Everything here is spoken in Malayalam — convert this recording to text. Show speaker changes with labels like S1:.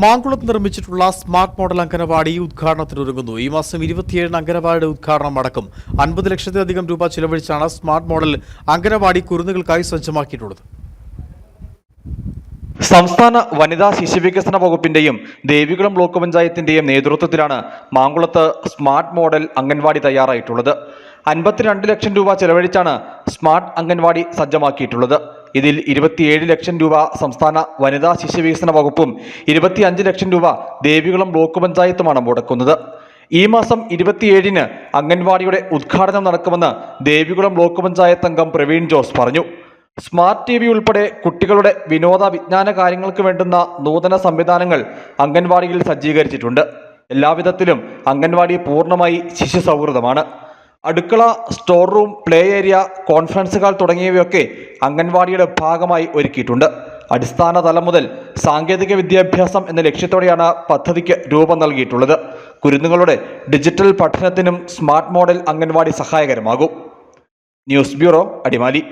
S1: മാങ്കുളത്ത് നിർമ്മിച്ചിട്ടുള്ള സ്മാർട്ട് മോഡൽ അംഗനവാടി ഉദ്ഘാടനത്തിനൊരുങ്ങുന്നു ഈ മാസം ഇരുപത്തിയേഴിന് അംഗനവാടിയുടെ ഉദ്ഘാടനം നടക്കും അൻപത് ലക്ഷത്തിലധികം രൂപ ചിലവഴിച്ചാണ് സ്മാർട്ട് മോഡൽ അംഗനവാടി കുരുന്നുകൾക്കായി സജ്ജമാക്കിയിട്ടുള്ളത്.
S2: സംസ്ഥാന വനിതാ ശിശുവികസന വകുപ്പിന്റെയും ദേവികുളം ബ്ലോക്ക് പഞ്ചായത്തിന്റെയും നേതൃത്വത്തിലാണ് മാങ്കുളത്ത് സ്മാർട്ട് മോഡൽ അംഗൻവാടി തയ്യാറായിട്ടുള്ളത്. അൻപത്തിരണ്ട് ലക്ഷം രൂപ ചെലവഴിച്ചാണ് സ്മാർട്ട് അംഗൻവാടി സജ്ജമാക്കിയിട്ടുള്ളത്. ഇതിൽ ഇരുപത്തിയേഴ് ലക്ഷം രൂപ സംസ്ഥാന വനിതാ ശിശുവികസന വകുപ്പും ഇരുപത്തിയഞ്ച് ലക്ഷം രൂപ ദേവികുളം ബ്ലോക്ക് പഞ്ചായത്തുമാണ് മുടക്കുന്നത്. ഈ മാസം ഇരുപത്തിയേഴിന് അംഗൻവാടിയുടെ ഉദ്ഘാടനം നടക്കുമെന്ന് ദേവികുളം ബ്ലോക്ക് പഞ്ചായത്ത് അംഗം പ്രവീൺ ജോസ് പറഞ്ഞു. സ്മാർട്ട് ടി വി ഉൾപ്പെടെ കുട്ടികളുടെ വിനോദ വിജ്ഞാന കാര്യങ്ങൾക്ക് വേണ്ടുന്ന നൂതന സംവിധാനങ്ങൾ അംഗൻവാടിയിൽ സജ്ജീകരിച്ചിട്ടുണ്ട്. എല്ലാവിധത്തിലും അംഗൻവാടി പൂർണമായി ശിശു സൗഹൃദമാണ് അടുക്കള store room play area conference hall തുടങ്ങിയവയൊക്കെ അംഗൻവാടിയുടെ ഭാഗമായി ഒരുക്കിയിട്ടുണ്ട്. അടിസ്ഥാന തലം മുതൽ സാങ്കേതിക വിദ്യാഭ്യാസം എന്ന ലക്ഷ്യത്തോടെയാണ് പദ്ധതിക്ക് രൂപം നൽകിയിട്ടുള്ളത്. കുരുന്നുകളുടെ ഡിജിറ്റൽ പഠനത്തിനും സ്മാർട്ട് മോഡൽ അംഗൻവാടി സഹായകരമാകും. News bureau Adimali.